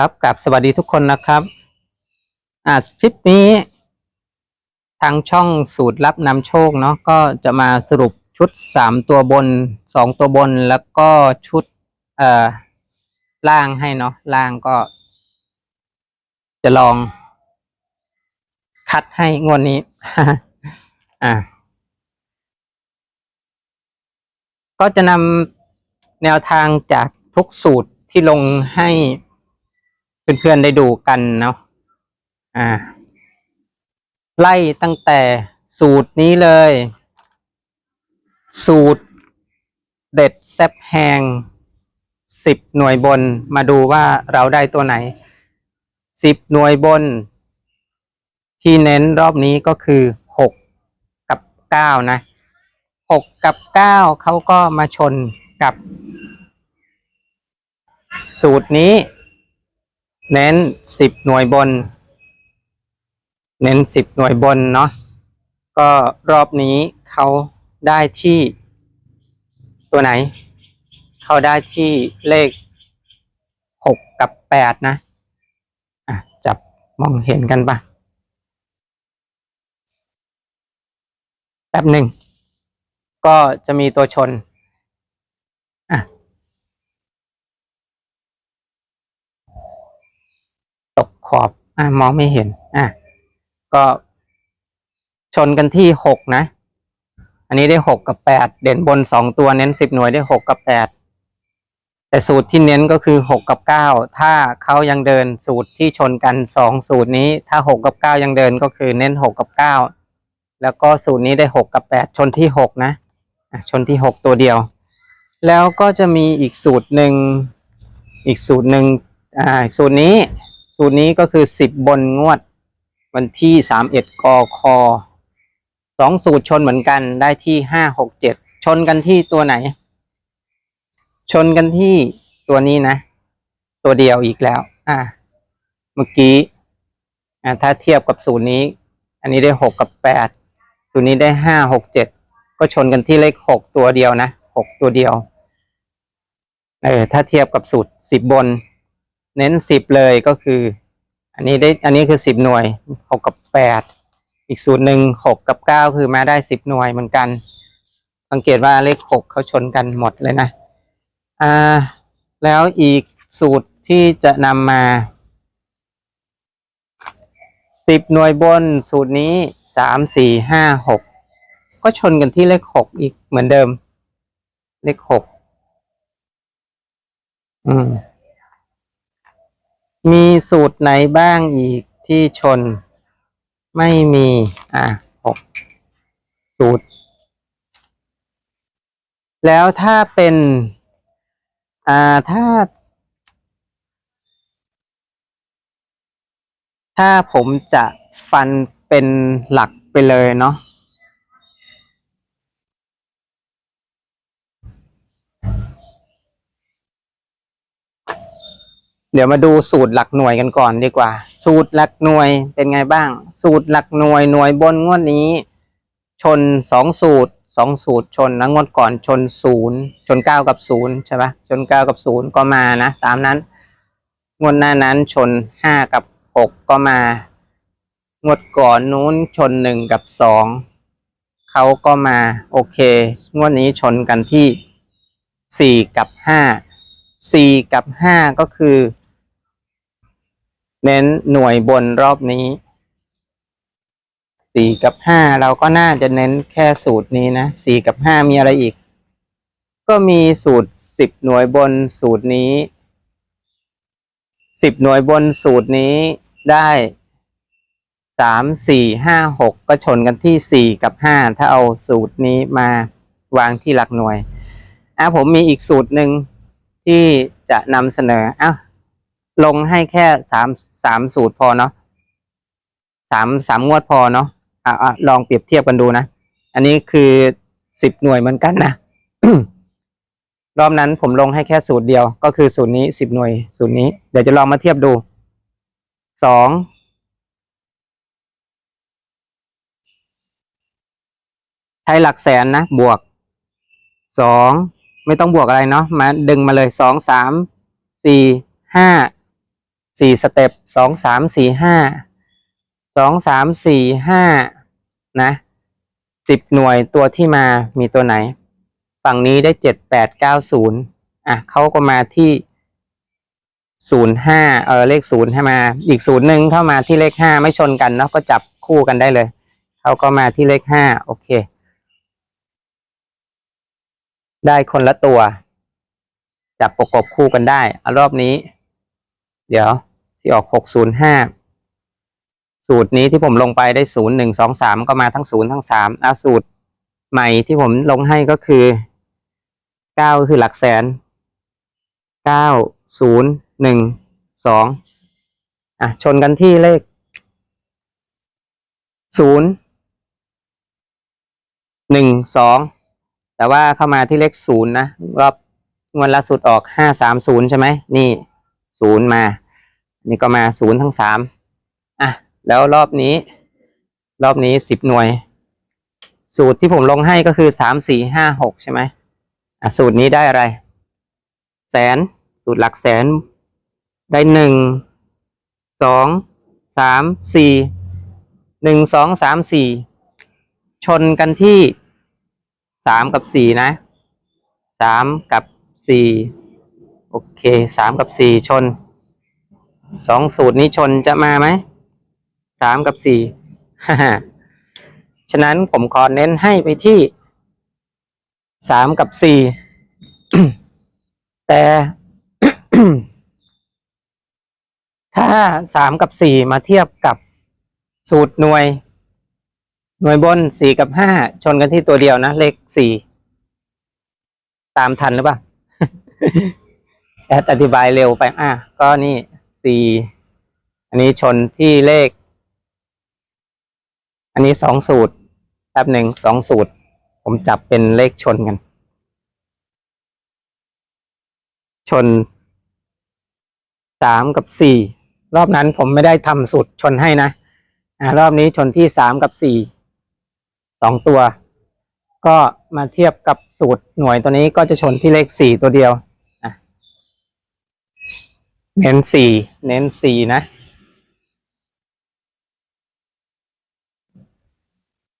ครับกับสวัสดีทุกคนนะครับอ่าคลิปนี้ ทางช่องสูตรลับนำโชคเนาะก็จะมาสรุปชุดสามตัวบนสองตัวบนแล้วก็ชุดเอ่อล่างให้เนาะล่างก็ จะลอง คัดให้งวดนี้อ่าก็จะนำแนวทางจากทุกสูตรที่ลงให้ เพื่อนๆได้ดูกันเนาะอ่า ไล่ตั้งแต่สูตรนี้เลย สูตรเด็ดแซบแหงสิบหน่วยบนมาดูว่าเราได้ตัวไหนสิบหน่วยบน ที่เน้นรอบนี้ก็คือหกกับเก้านะหกกับเก้าเขาก็มาชนกับ สูตรนี้ เน้นสิบหน่วยบน เน้นสิบหน่วยบนเนาะก็รอบนี้เขาได้ที่ตัวไหน เขาได้ที่เลขหกกับแปดนะอะจับมองเห็นกันปะแป๊บหนึ่งก็จะมีตัวชน อะ ตก ขอบ อะมองไม่เห็น อะ ก็ชนกันที่หกนะ อันนี้ได้หกกับแปดเด่นบนสองตัวเน้นสิบหน่วยได้หกกับแปดแต่สูตรที่เน้นก็คือหกกับเก้าถ้าเขายังเดินสูตรที่ชนกันสองสูตรนี้ ถ้าหกกับเก้ายังเดินก็คือเน้นหกกับเก้าแล้วก็สูตรนี้ได้หกกับแปดชนที่หกนะอะชนที่หกตัวเดียว แล้วก็จะมีอีกสูตรหนึ่งอีกสูตรหนึ่งอ่าสูตรนี้ สูตรนี้ก็คือสิบบนงวด วันที่สามเอ็ดกอคอสองสูตรชนเหมือนกันได้ที่ห้าหกเจ็ดชนกันที่ตัวไหน ชนกันที่ตัวนี้นะ ตัวเดียวอีกแล้ว อ่า เมื่อกี้ อ่า ถ้าเทียบกับสูตรนี้ อันนี้ได้หกกับแปดสูตรนี้ได้ห้าหกเจ็ดก็ชนกันที่เลขหกตัวเดียวนะหกตัวเดียว เออ ถ้าเทียบกับสูตรสิบบน เน้นสิบเลยก็คือ อันนี้ได้อันนี้คือสิบหน่วยหกกับแปดอีกสูตรหนึ่งหกกับเก้าคือมาได้สิบหน่วยเหมือนกัน สังเกตว่าเลขหกเขาชนกันหมดเลยนะอ่าแล้วอีกสูตรที่จะนำมาสิบหน่วยบนสูตรนี้สามสี่ห้าหกก็ชนกันที่เลขหกอีกเหมือนเดิม เลขหกอืม มีสูตรไหนบ้างอีกที่ชน ไม่มี อะหกสูตร แล้วถ้าเป็น อ่าถ้า ถ้าผมจะฟันเป็นหลักไปเลยเนาะ เดี๋ยวมาดูสูตรหลักหน่วยกันก่อนดีกว่า สูตรหลักหน่วยเป็นไงบ้าง สูตรหลักหน่วยหน่วยบนงวดนี้ ชนสองสูตรสองสูตรชนนะงวดก่อนชนศูนย์ชนเก้ากับศูนย์ใช่ปะชนเก้ากับศูนย์ก็มานะตามนั้น งวดหน้านั้นชนห้ากับหกก็มา งวดก่อนนู้นชนหนึ่งกับสองเขาก็มาโอเค งวดนี้ชนกันที่สี่กับห้าสี่กับห้าก็คือ เน้นหน่วยบนรอบนี้สี่กับห้าเราก็น่าจะเน้นแค่สูตรนี้นะสี่กับห้ามีอะไรอีก ก็มีสูตรสิบหน่วยบนสูตรนี้สิบหน่วยบนสูตรนี้ได้สามสี่ห้าหกก็ชนกันที่สี่กับห้าถ้าเอาสูตรนี้มาวางที่หลักหน่วยอะผมมีอีกสูตรหนึ่งที่จะนำเสนออะ ลงให้แค่สามสามสูตรพอเนาะสามสามงวดพอเนาะอะอะลองเปรียบเทียบกันดูนะ อันนี้คือสิบหน่วยเหมือนกันนะรอบนั้นผมลงให้แค่สูตรเดียว ก็คือสูตรนี้สิบหน่วยสูตรนี้ เดี๋ยวจะลองมาเทียบดูสองใช้หลักแสนนะ บวกสองไม่ต้องบวกอะไรเนาะมาดึงมาเลยสองสามสี่ห้า สี่สเต็ปสองสามสี่ห้าสองสามสี่ห้านะสิบหน่วยตัวที่มามีตัวไหน ฝั่งนี้ได้เจ็ดแปดเก้าศูนย์อะเขาก็มาที่ศูนย์ห้าเออเลขศูนย์ให้มา อีกศูนย์หนึ่งเข้ามาที่เลขห้าไม่ชนกันเนาะก็จับคู่กันได้เลยเขาก็มาที่เลขห้าโอเค ได้คนละตัว จับประกบคู่กันได้อารอบนี้ เดี๋ยว ที่ออกหกศูนย์ห้าสูตรนี้ที่ผมลงไปได้ศูนย์หนึ่งสองสามก็มาทั้งศูนย์ทั้งสามเอาสูตรใหม่ที่ผมลงให้ก็คือเก้าคือหลักแสนเก้าศูนย์หนึ่งสองอะ ชนกันที่เลขศูนย์หนึ่งสองแต่ว่าเข้ามาที่เลขศูนย์นะ รอบงวดล่าสุดออกห้าสามศูนย์ใช่ไหม นี่ศูนย์มา นี่ก็มาศูนย์ทั้งสามอะ แล้วรอบนี้ รอบนี้สิบหน่วย สูตรที่ผมลงให้ก็คือสามสี่ห้าหกใช่ไหมอะสูตรนี้ได้อะไร แสน สูตรหลักแสน ได้หนึ่งสองสามสี่หนึ่งสองสามสี่ชนกันที่สามกับสี่นะสามกับสี่โอเคสามกับสี่ชน สองสูตรนี้ชนจะมาไหมสามกับสี่ฉะนั้นผมขอเน้นให้ไปที่สามกับสี่แต่ถ้าสามกับสี่มาเทียบกับสูตรหน่วย หน่วยบนสี่กับห้าชนกันที่ตัวเดียวนะ เลขสี่ตามทันหรือเปล่าแอดอธิบายเร็วไปอะก็นี่ สี่อันนี้ชนที่เลข อันนี้สองสูตรแป๊บหนึ่งสองสูตร ผมจับเป็นเลขชนกัน ชนสามกับสี่รอบนั้นผมไม่ได้ทำสูตรชนให้นะอ่ารอบนี้ชนที่สามกับสี่สองตัว ก็มาเทียบกับสูตรหน่วยตัวนี้ก็จะชนที่เลขสี่ตัวเดียว เน้นสี่เน้นสี่นะ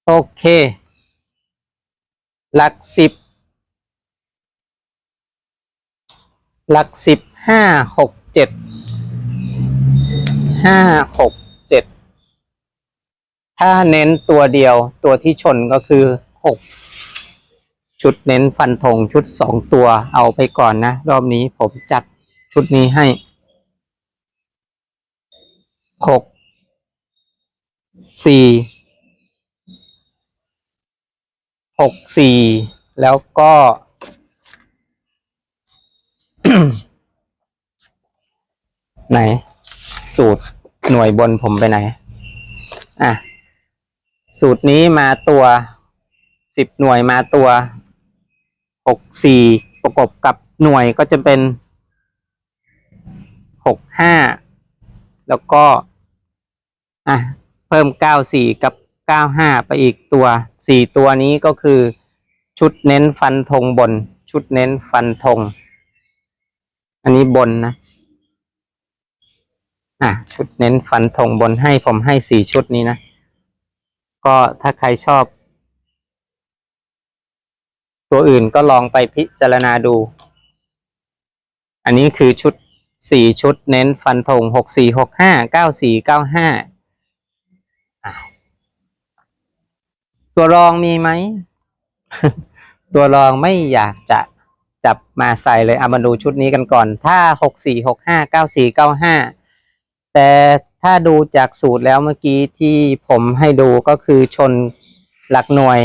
โอเค หลักสิบ หลักสิบห้าหกเจ็ดห้าหกเจ็ดถ้าเน้นตัวเดียวตัวที่ชนก็คือหกชุดเน้นฟันธงชุดสองตัวเอาไปก่อนนะ รอบนี้ผมจัดชุดนี้ให้ หกสี่หกสี่แล้วก็ไหน สูตรหน่วยบนผมไปไหน อะ สูตรนี้มาตัวสิบหน่วยมาตัวหกสี่ประกบกับหน่วยก็จะเป็นหกห้าแล้วก็ อะเพิ่ม 94 กับ 95 ไปอีกตัว 4 ตัวนี้ก็คือชุดเน้นฟันธงบน ชุดเน้นฟันธง อันนี้บนนะอะชุดเน้นฟันธงบนให้ผมให้ 4 ชุดนี้นะ ก็ถ้าใครชอบ ตัวอื่นก็ลองไปพิจารณาดู อันนี้คือชุด 4 ชุดเน้นฟันธง 64 65 94 95 ตัวรองมีไหม ตัวรองไม่อยากจะจับมาใส่เลยเอามาดูชุดนี้กันก่อน ถ้าหกสี่หกห้าเก้าสี่เก้าห้าแต่ถ้าดูจากสูตรแล้วเมื่อกี้ที่ผมให้ดูก็คือชนหลักหน่วย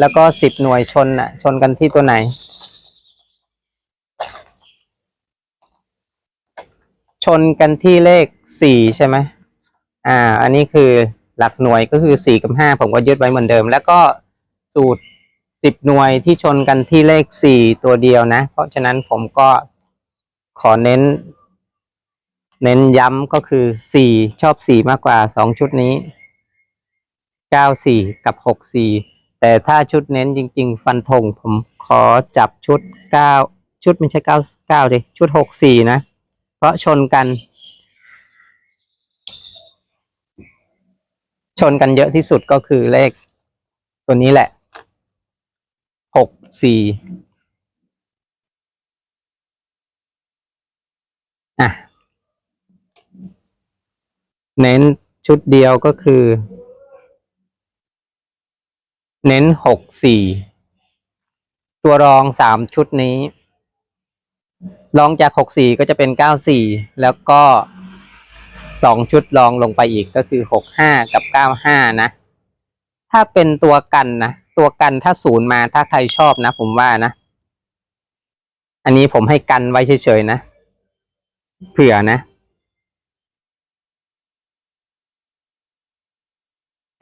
แล้วก็สิบหน่วยชนอะ ชนกันที่ตัวไหน ชนกันที่เลขสี่ใช่ไหมอ่า อันนี้คือ หลักหน่วยก็คือสี่กับห้าผมก็ยึดไว้เหมือนเดิม แล้วก็สูตรสิบหน่วยที่ชนกันที่เลขสี่ตัวเดียวนะ เพราะฉะนั้นผมก็ขอเน้น เน้นย้ำก็คือสี่ชอบสี่มากกว่าสองชุดนี้เก้าสี่กับหกสี่แต่ถ้าชุดเน้นจริง ๆ ฟันธงผมขอจับชุดเก้าชุดไม่ใช่เก้าเก้าดิชุดหกสี่นะ เพราะชนกัน ชนกันเยอะที่สุดก็คือเลข ตัวนี้แหละหกสี่อะ เน้นชุดเดียวก็คือ เน้นหกสี่ตัวรองสามชุดนี้ รองจากหกสี่ก็จะเป็นเก้าสี่แล้วก็ สองชุดรองลงไปอีกก็คือหกห้ากับเก้าห้านะ ถ้าเป็นตัวกันนะ ตัวกันถ้าศูนย์มาถ้าใครชอบนะ ผมว่านะ อันนี้ผมให้กันไว้เฉยๆนะ เผื่อนะ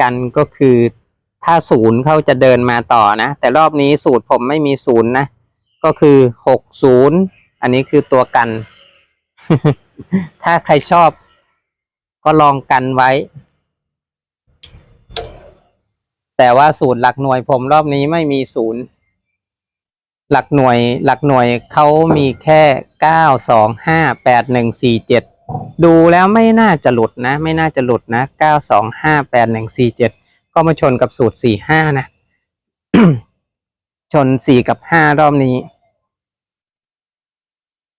กันก็คือถ้าศูนย์เขาจะเดินมาต่อนะ แต่รอบนี้สูตรผมไม่มีศูนย์นะ ก็คือหกศูนย์อันนี้คือตัวกัน ถ้าใครชอบ ก็ลองกันไว้ แต่ว่าสูตรหลักหน่วยผมรอบนี้ไม่มีศูนย์หลักหน่วยหลักหน่วยเขามีแค่เก้าสองห้าแปดหนึ่งสี่เจ็ดดูแล้วไม่น่าจะหลุดนะ ไม่น่าจะหลุดนะเก้าสองห้าแปดหนึ่งสี่เจ็ดก็มาชนกับสูตรสี่ห้านะ ชนสี่กับห้ารอบนี้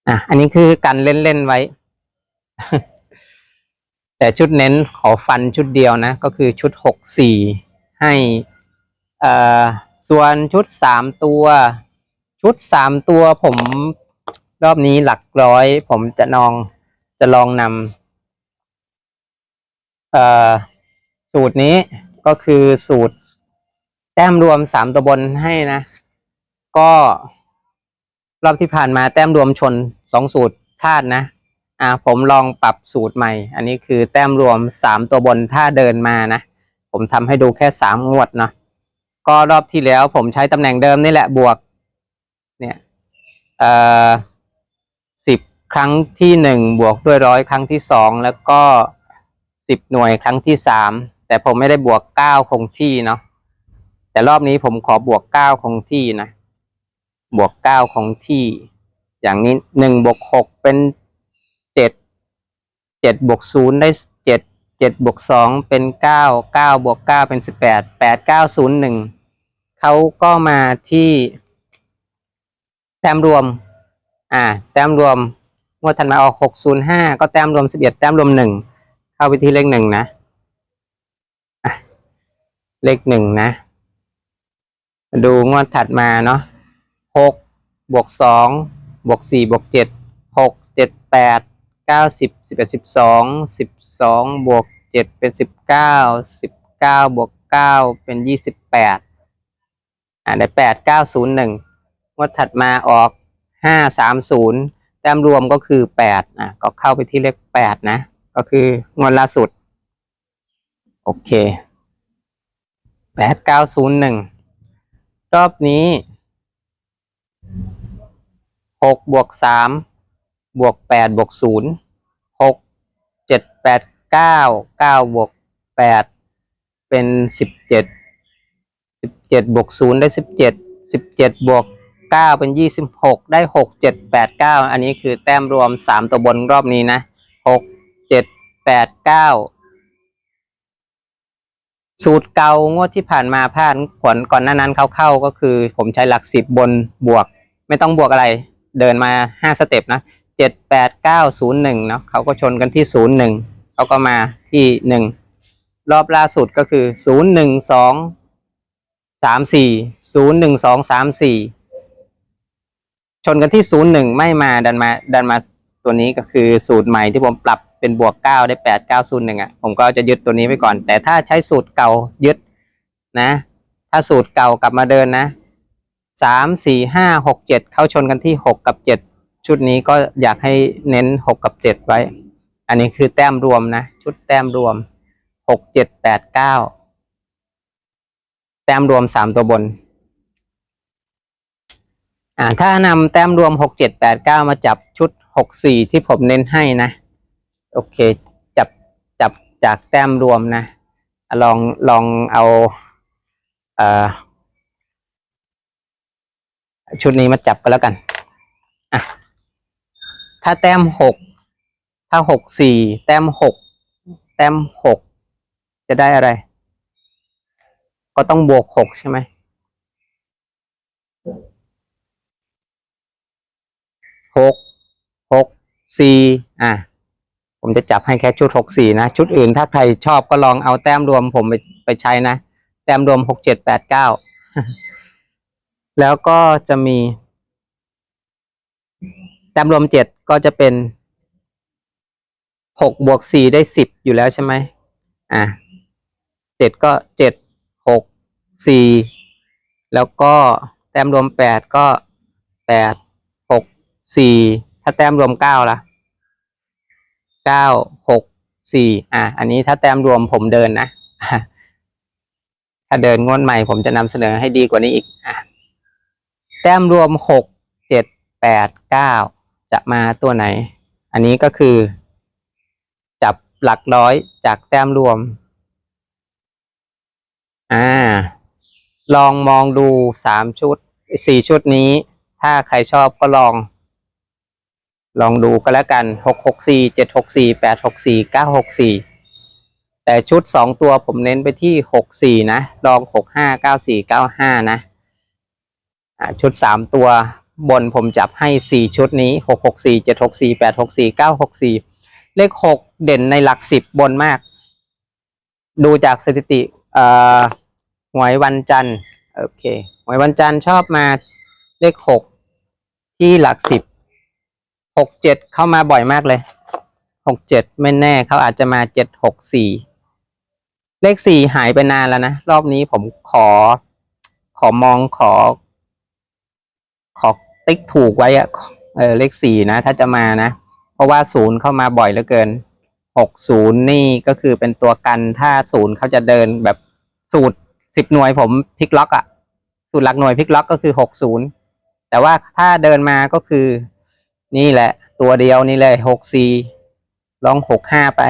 อะ อันนี้คือกันเล่น ๆ ไว้ แต่ชุดเน้นขอฟันชุดเดียวนะ ก็คือชุดหกสี่ให้ส่วนชุดสามตัว ชุดสามตัวผมรอบนี้หลักร้อย ผมจะนองจะลองนำสูตรนี้ก็คือสูตร แต้มรวมสามตัวบนให้นะ ก็รอบที่ผ่านมาแต้มรวมชนสองสูตรพลาดนะ อ่าผมลองปรับสูตรใหม่ อันนี้คือแต้มรวมสามตัวบนถ้าเดินมานะ ผมทำให้ดูแค่สามงวดเนาะก็รอบที่แล้วผมใช้ตำแหน่งเดิมนี่แหละบวก เนี่ยเอ่อสิบครั้งที่หนึ่งบวกด้วยร้อยครั้งที่สองแล้วก็สิบหน่วยครั้งที่สามแต่ผมไม่ได้บวกเก้าคงที่เนาะแต่รอบนี้ผมขอบวกเก้าคงที่นะ บวกเก้าคงที่ อย่างนี้หนึ่งบวกหกเป็น เจ็ดบวกศูนย์ได้เจ็ดเจ็ดบวกสองเป็นเก้าเก้าบวกเก้าเป็นสิบแปดแปดเก้าศูนย์หนึ่งเขาก็มาที่แต้มรวม อ่า แต้มรวมงวดถัดมาออกหกศูนย์ห้าก็แต้มรวมสิบเอ็ดแต้มรวมหนึ่งเข้าไปที่เลขหนึ่งนะเลขหนึ่งนะ ดูงวดถัดมาเนาะหกบวกสองบวกสี่บวกเจ็ดหกเจ็ดแปด เก้าสิบสิบเอ็ดสิบสองสิบสองบวกเจ็ดเป็นสิบเก้าสิบเก้าบวกเก้าเป็นยี่สิบแปดอ่าได้แปดเก้าศูนย์หนึ่งงวดถัดมาออกห้าสามศูนย์แต้มรวมก็คือแปดอะก็เข้าไปที่เลขแปดนะ ก็คืองวดล่าสุด โอเคแปดเก้าศูนย์หนึ่งรอบนี้หกบวกสาม บวกแปดบวกศูนย์หกเจ็ดแปดเก้าเก้าบวกแปดเป็นสิบเจ็ดสิบเจ็ดบวกศูนย์ได้สิบเจ็ดสิบเจ็ดบวกเก้าเป็นยี่สิบหกได้หกเจ็ดแปดเก้าอันนี้คือแต้มรวมสามตัวบนรอบนี้นะหกเจ็ดแปดเก้าสูตรเก่างวดที่ผ่านมาพลาดก่อนก่อนหน้านั้นเขาเข้าก็คือ ผมใช้หลักสิบบนบวก ไม่ต้องบวกอะไร เดินมาห้าสเต็ปนะ เจ็ดแปดเก้าศูนย์หนึ่งเนาะเขาก็ชนกันที่ศูนย์หนึ่งเขาก็มาที่หนึ่งรอบล่าสุดก็คือศูนย์หนึ่งสองสามสี่ศูนย์หนึ่งสองสามสี่ชนกันที่ศูนย์หนึ่งไม่มาดันมาดันมาตัวนี้ก็คือสูตรใหม่ที่ผมปรับเป็นบวกเก้าได้แปดเก้าศูนย์หนึ่งอะผมก็จะยึดตัวนี้ไปก่อน แต่ถ้าใช้สูตรเก่ายึดนะ ถ้าสูตรเก่ากลับมาเดินนะสามสี่ห้าหกเจ็ดเข้าชนกันที่หกกับเจ็ด ชุดนี้ก็อยากให้เน้นหกกับเจ็ดไว้ อันนี้คือแต้มรวมนะ ชุดแต้มรวมหกเจ็ดแปดเก้าแต้มรวมสามตัวบน อ่า ถ้านำแต้มรวมหกเจ็ดแปดเก้ามาจับชุดหกสี่ที่ผมเน้นให้นะ โอเค จับจับจากแต้มรวมนะอะลองลองเอาเอ่อชุดนี้มาจับกันแล้วกัน อะ ถ้าแต้มหกถ้าหกสี่แต้มหกแต้มหกจะได้อะไร ก็ต้องบวกหกใช่ไหมหกหกสี่อะ ผมจะจับให้แค่ชุดหกสี่นะ ชุดอื่นถ้าใครชอบก็ลองเอาแต้มรวมผมไปไปใช้นะ แต้มรวมหกเจ็ดแปดเก้าแล้วก็จะมี แต้มรวมเจ็ด ก็จะเป็นหกบวกสี่ได้สิบอยู่แล้วใช่ไหมอะเจ็ดก็เจ็ดหกสี่แล้วก็แต้มรวมแปดก็แปดหกสี่ถ้าแต้มรวมเก้าล่ะเก้าหกสี่อะ อันนี้ถ้าแต้มรวมผมเดินนะ ถ้าเดินงวดใหม่ผมจะนำเสนอให้ดีกว่านี้อีกอะแต้มรวมหกเจ็ดแปดเก้า จะมาตัวไหน อันนี้ก็คือ จับหลักร้อยจากแต้มรวม อ่า ลองมองดูสามชุดสี่ชุดนี้ ถ้าใครชอบก็ลอง ลองดูก็แล้วกันหกหกสี่เจ็ดหกสี่แปดหกสี่เก้าหกสี่แต่ชุดสองตัวผมเน้นไปที่หกสี่นะ ลองหกห้าเก้าสี่เก้าห้านะชุดสามตัว บนผมจับให้สี่ชุดนี้หกหกสี่เจ็ดหกสี่แปดหกสี่เก้าหกสี่เลขหกเด่นในหลักสิบบนมาก ดูจากสถิติหวยวันจันทร์โอเคหวยวันจันทร์ชอบมาเลขหกที่หลักสิบหกเจ็ดเข้ามาบ่อยมากเลยหกเจ็ดไม่แน่เขาอาจจะมาเจ็ดหกสี่เลขสี่หายไปนานแล้วนะ รอบนี้ผมขอ ขอมองขอขอ ติ๊กถูกไว้อะเออเลขสี่นะ ถ้าจะมานะ เพราะว่าศูนย์เข้ามาบ่อยเหลือเกินหกศูนย์นี่ก็คือเป็นตัวกันถ้าศูนย์เขาจะเดินแบบสูตรสิบหน่วยผมพลิกล็อกอะสูตรหลักหน่วยพลิกล็อกก็คือหกศูนย์แต่ว่าถ้าเดินมาก็คือ นี่แหละ ตัวเดียวนี่เลยหกสี่ลองหกห้าไป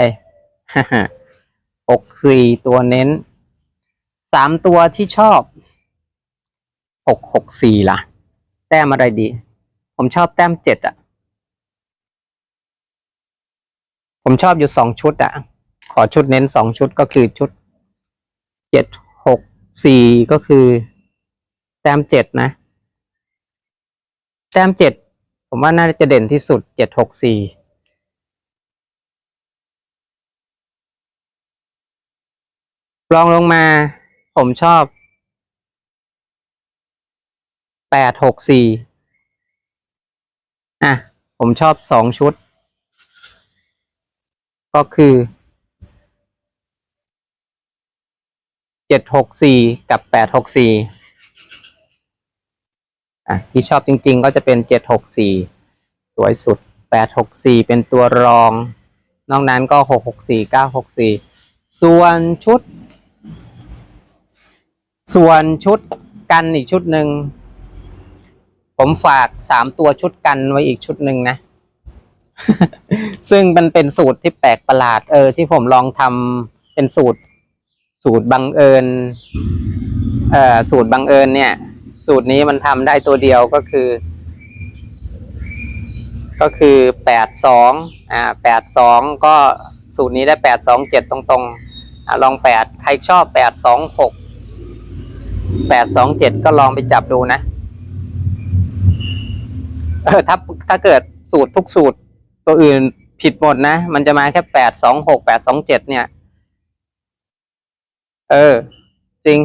หกสี่ตัวเน้นสามตัวที่ชอบหกหกสี่ล่ะ ต้มอะไรดี ผมชอบแต้มเจ็ดอะ ผมชอบอยู่สองชุดอะ ขอชุดเน้นสองชุดก็คือชุดเจ็ดหกสี่ก็คือ แต้มเจ็ดนะ แต้มเจ็ดผมว่าน่าจะเด่นที่สุดเจ็ดหกสี่รองลงมา ผมชอบ แปดหกสี่อะ ผมชอบสองชุด ก็คือเจ็ดหกสี่กับแปดหกสี่อะ ที่ชอบจริงๆ ก็จะเป็นเจ็ดหกสี่สวยสุดแปดหกสี่เป็นตัวรอง นอกนั้นก็หกหกสี่เก้าหกสี่ส่วนชุด ส่วนชุดกันอีกชุดหนึ่ง ผมฝากสามตัวชุดกันไว้อีกชุดหนึ่งนะ ซึ่งมันเป็นสูตรที่แปลกประหลาด เออ ที่ผมลองทำเป็นสูตร สูตรบังเอิญ เอ่อ สูตรบังเอิญเนี่ย สูตรนี้มันทำได้ตัวเดียวก็คือ ก็คือแปดสองอ่าแปดสองก็สูตรนี้ได้แปดสองเจ็ดตรงๆอลองแปดใครชอบแปดสองหกแปดสองเจ็ดก็ลองไปจับดูนะ เออถ้าถ้าเกิดสูตรทุกสูตร ตัวอื่นผิดหมดนะ มันจะมาแค่แปดสองหกแปดสองเจ็ดเนี่ย เออ จริง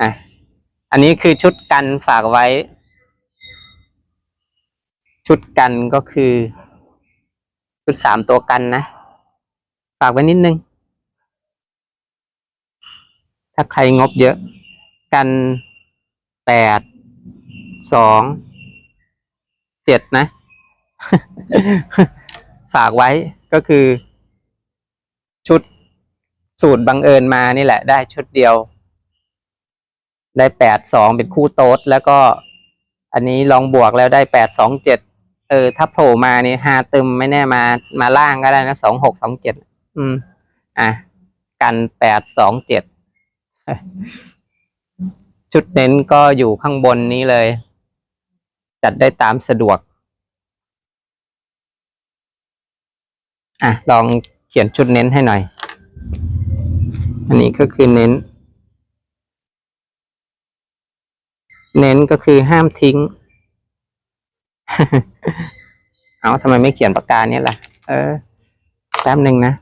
อะ อันนี้คือชุดกันฝากไว้ ชุดกันก็คือ ชุดสามตัวกันนะ ฝากไว้นิดนึง ถ้าใครงบเยอะ กันแปด สองเจ็ดนะ ฝากไว้ก็คือ ชุดสูตรบังเอิญมานี่แหละ ได้ชุดเดียว ได้แปดสองเป็นคู่โต๊ดแล้วก็ อันนี้ลองบวกแล้วได้แปดสองเจ็ดเออ ถ้าโผล่มานี่หาตึมไม่แน่มามาล่างก็ได้นะสองหกสองเจ็ดอืม อะ กันแปดสองเจ็ดชุดเน้นก็อยู่ข้างบนนี้เลย จัดได้ตามสะดวก อะ ลองเขียนชุดเน้นให้หน่อย อันนี้ก็คือเน้น เน้นก็คือห้ามทิ้ง เอาทำไมไม่เขียนปากกาเนี่ยล่ะ เออ แป๊บหนึ่งนะ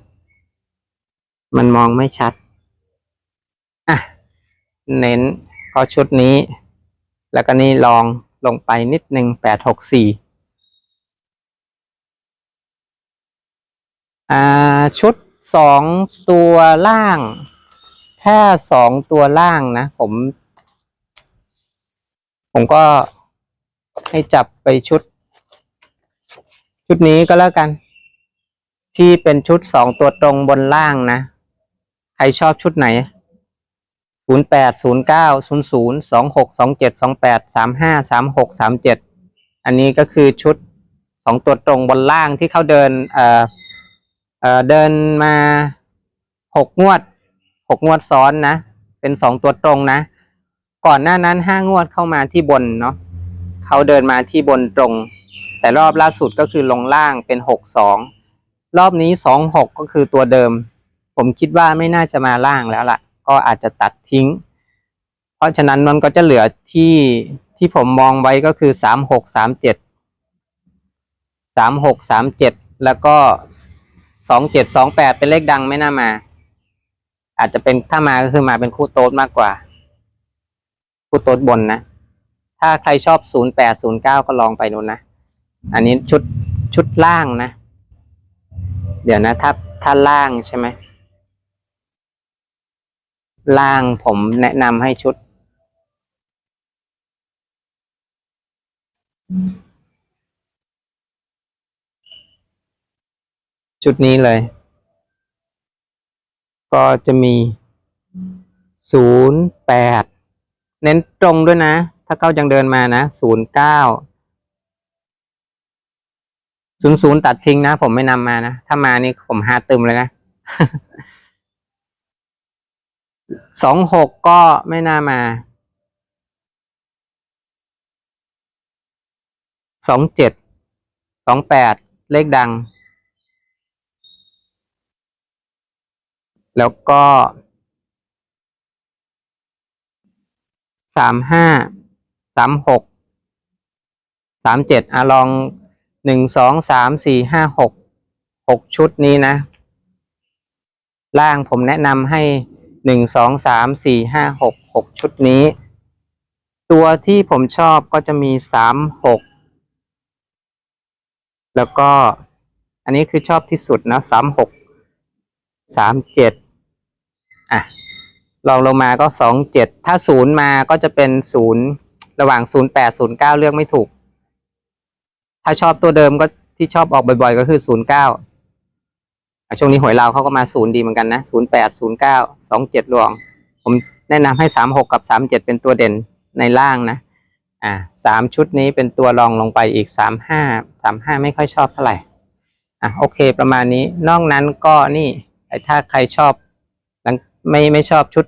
มันมองไม่ชัด อะ เน้นก็ชุดนี้ แล้วก็นี่ลอง ลงไปนิดหนึ่งแปดหกสี่อ่าชุดสองตัวล่างถ้าสองตัวล่างนะ ผม ผมก็ให้จับไปชุด ชุดนี้ก็แล้วกัน ที่เป็นชุดสองตัวตรงบนล่างนะ ใครชอบชุดไหน ศูนย์แปดศูนย์เก้าศูนย์ศูนย์สองหกสองเจ็ดสองแปดสามห้าสามหกสามเจ็ดอันนี้ก็คือชุดสองตัวตรงบนล่างที่เขาเดินเอ่อเอ่อเดินมาหกงวดหกงวดซ้อนนะ เป็นสองตัวตรงนะ ก่อนหน้านั้นห้างวดเข้ามาที่บนเนาะเขาเดินมาที่บนตรง แต่รอบล่าสุดก็คือลงล่างเป็นหกสองรอบนี้สองหกก็คือตัวเดิม ผมคิดว่าไม่น่าจะมาล่างแล้วล่ะ ก็อาจจะตัดทิ้ง เพราะฉะนั้นมันก็จะเหลือที่ที่ผมมองไว้ก็คือสามหกสามเจ็ดสามหกสามเจ็ดแล้วก็สองเจ็ดสองแปดเป็นเลขดังไม่น่ามา อาจจะเป็นถ้ามาก็คือมาเป็นคู่โต๊ดมากกว่า คู่โต๊ดบนนะ ถ้าใครชอบศูนย์แปดศูนย์เก้าก็ลองไปนู่นนะ อันนี้ชุดชุดล่างนะ เดี๋ยวนะถ้าถ้าล่างใช่ไหม ล่างผมแนะนำให้ชุด ชุดนี้เลย ก็จะมีศูนย์แปดเน้นตรงด้วยนะ ถ้าเขายังเดินมานะศูนย์เก้าศูนย์ศูนย์ตัดทิ้งนะ ผมไม่นำมานะ ถ้ามานี่ผมหาตึมเลยนะ สองหกก็ไม่น่ามาสองเจ็ดสองแปดเลขดัง แล้วก็สามห้าสามหกสามเจ็ดอะลองหนึ่งสองสามสี่ห้าหกหกชุดนี้นะ ล่างผมแนะนำให้ หนึ่งสองสามสี่ห้าหกหกชุดนี้ ตัวที่ผมชอบก็จะมีสามหกแล้วก็อันนี้คือชอบที่สุดนะสามหกสามเจ็ดอะลองลงมาก็สองเจ็ดถ้าศูนย์มาก็จะเป็นศูนย์ระหว่างศูนย์แปดศูนย์เก้าเลือกไม่ถูก ถ้าชอบตัวเดิมก็ที่ชอบออกบ่อยๆ ก็คือศูนย์เก้า ช่วงนี้หวยลาวเขาก็มาศูนย์ดีเหมือนกันนะศูนย์แปดศูนย์เก้าสองเจ็ดรวงผมแนะนำให้สามหกกับสามเจ็ดเป็นตัวเด่นในล่างนะ อ่าสามชุดนี้เป็นตัวรองลงไปอีกสามห้าสามห้าไม่ค่อยชอบเท่าไหร่ อะโอเค ประมาณนี้ นอกนั้นก็นี่ถ้าใครชอบไม่ไม่ชอบชุด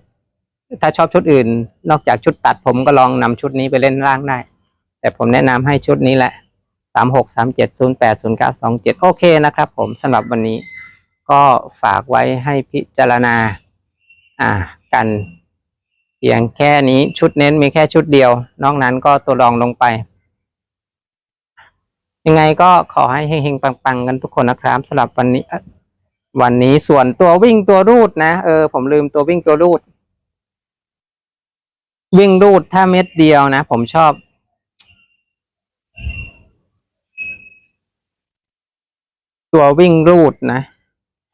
ถ้าชอบชุดอื่น นอกจากชุดตัดผมก็ลองนำชุดนี้ไปเล่นล่างได้ แต่ผมแนะนำให้ชุดนี้แหละสามหกสามเจ็ดศูนย์แปดศูนย์เก้าสองเจ็ดโอเคนะครับผมสำหรับวันนี้ ก็ฝากไว้ให้พิจารณาอ่ากันเพียงแค่นี้ชุดเน้นมีแค่ชุดเดียว นอกนั้นก็ตัวรองลงไป ยังไงก็ขอให้เฮงๆปังๆ กันทุกคนนะครับสำหรับวันนี้ วันนี้ส่วนตัววิ่งตัวรูดนะเออผมลืมตัววิ่งตัวรูด วิ่งรูดถ้าเม็ดเดียวนะ ผมชอบตัววิ่งรูดนะ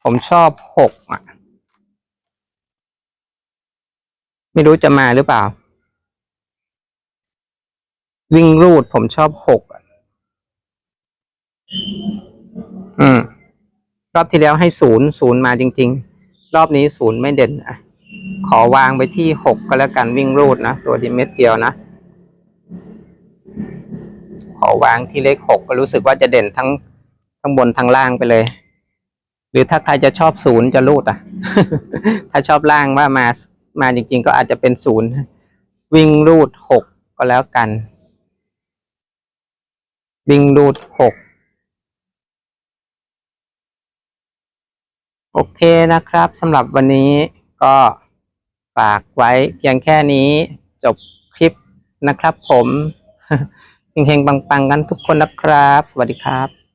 ผมชอบหกอะ ไม่รู้จะมาหรือเปล่า วิ่งรูดผมชอบหกอะอืม รอบที่แล้วให้ศูนย์ศูนย์มาจริง ๆ รอบนี้ศูนย์ไม่เด่นอะ ขอวางไปที่หกก็แล้วกันวิ่งรูดนะ ตัวดีเม็ดเดียวนะ ขอวางที่เลขหกก็รู้สึกว่าจะเด่นทั้งทั้งบนทั้งล่างไปเลย รือถ้าใครจะชอบศูนย์จะรูดอะ ถ้าชอบล่างว่ามามาจริง ๆ ก็อาจจะเป็นศูนย์วิ่งรูดหกก็แล้วกัน วิ่งรูดหกโอเคนะครับสำหรับวันนี้ก็ฝากไว้เพียงแค่นี้จบคลิปนะครับผมเฮงๆปังๆกันทุกคนนะครับ สวัสดีครับ